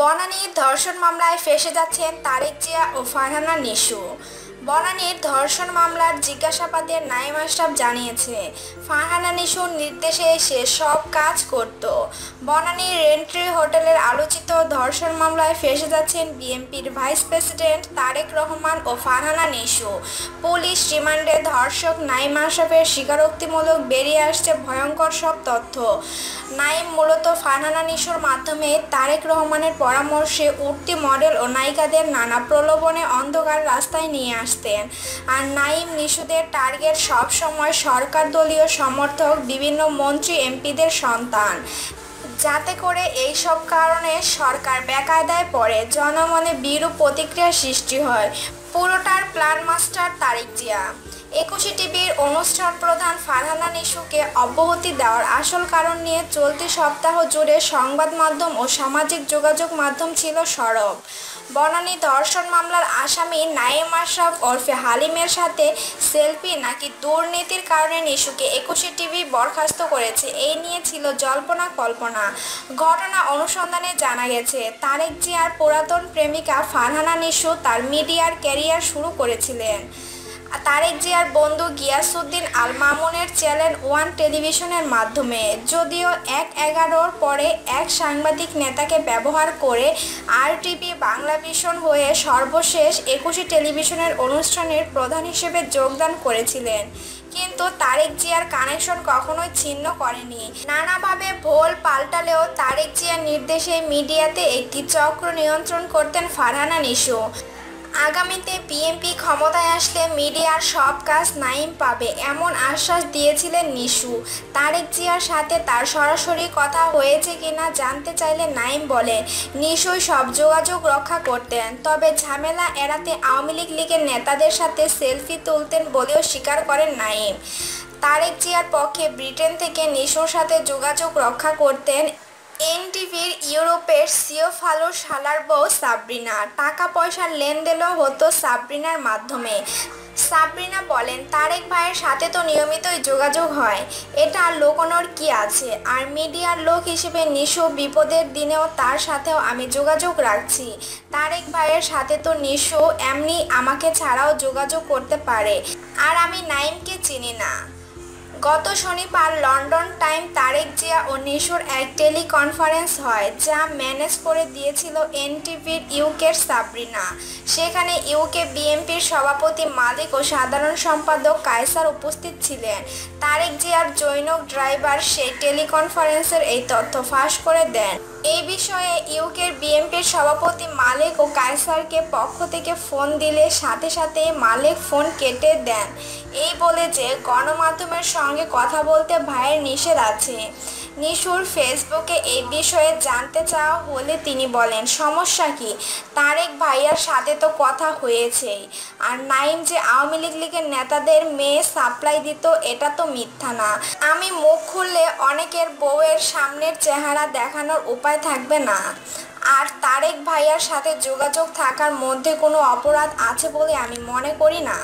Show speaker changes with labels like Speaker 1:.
Speaker 1: বনানীর ধর্ষণ মামলায় ফেসে যাচ্ছেন তারেক জিয়া ও ফারহানা নিশু। বনানীর ধর্ষণ মামলার জিজ্ঞাসাবাদে নাইম আশরাফ জানিয়েছে, ফারহানা নিশুর নির্দেশে এসে সব কাজ করত। বনানীর রেন্ট্রি হোটেলের আলোচিত ধর্ষণ মামলায় ফেসে যাচ্ছেন বিএনপির ভাইস প্রেসিডেন্ট তারেক রহমান ও ফারহানা নিশু। পুলিশ রিমান্ডে ধর্ষক নাইম আশরাফের স্বীকারোক্তিমূলক বেরিয়ে আসছে ভয়ঙ্কর সব তথ্য। নাইম মূলত ফারহানা নিশুর মাধ্যমে তারেক রহমানের পরামর্শে উঠতি মডেল ও নায়িকাদের নানা প্রলোভনে অন্ধকার রাস্তায় নিয়ে আসতেন আর নাইম নিশুদের টার্গেট সবসময় সরকার দলীয় সমর্থক, বিভিন্ন মন্ত্রী, এমপিদের সন্তান। যাতে করে এই সব কারণে সরকার বেকায়দায় পড়ে, জনমনে বিরূপ প্রতিক্রিয়া সৃষ্টি হয়। পুরোটার প্ল্যান মাস্টার তারেক জিয়া। একুশে টিভির অনুষ্ঠান প্রধান ফারহানা নিশুকে অব্যাহতি দেওয়ার আসল কারণ নিয়ে চলতি সপ্তাহ জুড়ে সংবাদ মাধ্যম ও সামাজিক যোগাযোগ মাধ্যম ছিল সরব। বনানী ধর্ষণ মামলার আসামি নাইম আশরাফ ওরফে হালিমের সাথে সেলফি নাকি দুর্নীতির কারণে নিশুকে একুশে টিভি বরখাস্ত করেছে? এই নিয়ে ছিল জল্পনা কল্পনা। ঘটনা অনুসন্ধানে জানা গেছে, তারেক জিয়ার পুরাতন প্রেমিকা ফারহানা নিশু তার মিডিয়ার ক্যারিয়ার শুরু করেছিলেন। তারেক জিয়ার বন্ধু গিয়াসুদ্দিন আল মামুনের চ্যানেল ওয়ান টেলিভিশনের মাধ্যমে। যদিও এক এগারোর পরে এক সাংবাদিক নেতাকে ব্যবহার করে আরটিভি বাংলা ভিশন হয়ে সর্বশেষ একুশে টেলিভিশনের অনুষ্ঠানের প্রধান হিসেবে যোগদান করেছিলেন। কিন্তু তারেক জিয়ার কানেকশন কখনোই ছিন্ন করেনি। নানাভাবে ভোল পাল্টালেও তারেক জিয়ার নির্দেশে মিডিয়াতে একটি চক্র নিয়ন্ত্রণ করতেন ফারহানা নিশো। আগামীতে বিএনপি ক্ষমতায় আসলে মিডিয়ার সব কাজ নাইম পাবে, এমন আশ্বাস দিয়েছিলেন নিশু। তারেক জিয়ার সাথে তার সরাসরি কথা হয়েছে কিনা জানতে চাইলে নাইম বলে নিশুই সব যোগাযোগ রক্ষা করতেন, তবে ঝামেলা এড়াতে আওয়ামী লীগ লীগের নেতাদের সাথে সেলফি তুলতেন বলেও স্বীকার করেন নাইম। তারেক জিয়ার পক্ষে ব্রিটেন থেকে নিশুর সাথে যোগাযোগ রক্ষা করতেন এনটিভির ইউরোপের সিও ফালু শালার বউ সাবরিনা। টাকা পয়সার লেনদেনও হতো সাবরিনার মাধ্যমে। সাবরিনা বলেন, তারেক ভাইয়ের সাথে তো নিয়মিতই যোগাযোগ হয়। এটা লোকনোর কি আছে? আর মিডিয়ার লোক হিসেবে নিশো বিপদের দিনেও তার সাথেও আমি যোগাযোগ রাখছি। তারেক ভাইয়ের সাথে তো নিশো এমনি আমাকে ছাড়াও যোগাযোগ করতে পারে। আর আমি নাইমকে চিনি না। গত শনিবার লন্ডন টাইম তারেক জিয়া ও নিশুর এক টেলিকনফারেন্স হয়, যা ম্যানেজ করে দিয়েছিল এনটিভির ইউকের সাবরিনা। সেখানে ইউকে বিএনপির সভাপতি মালিক ও সাধারণ সম্পাদক কায়সার উপস্থিত ছিলেন। তারেক জিয়ার জৈনক ড্রাইভার সেই টেলিকনফারেন্সের এই তথ্য ফাঁস করে দেন। এই বিষয়ে ইউকের বিএনপির সভাপতি মালিক ও কায়সারকে পক্ষ থেকে ফোন দিলে সাথে সাথে মালিক ফোন কেটে দেন। এই বলে যে, গণমাধ্যমের সঙ্গে কথা বলতে ভাইয়ের নিষেধ আছে। নিশুর ফেসবুকে এই বিষয়ে জানতে চাওয়া হলে তিনি বলেন, সমস্যা কি? তারেক ভাইয়ার সাথে তো কথা হয়েছেই। আর নাইম যে আওয়ামী লীগ লীগের নেতাদের মেয়ে সাপ্লাই দিত, এটা তো মিথ্যা না। আমি মুখ খুললে অনেকের বউয়ের সামনের চেহারা দেখানোর উপায় থাকবে না। আর তারেক ভাইয়ার সাথে যোগাযোগ থাকার মধ্যে কোনো অপরাধ আছে বলে আমি মনে করি না।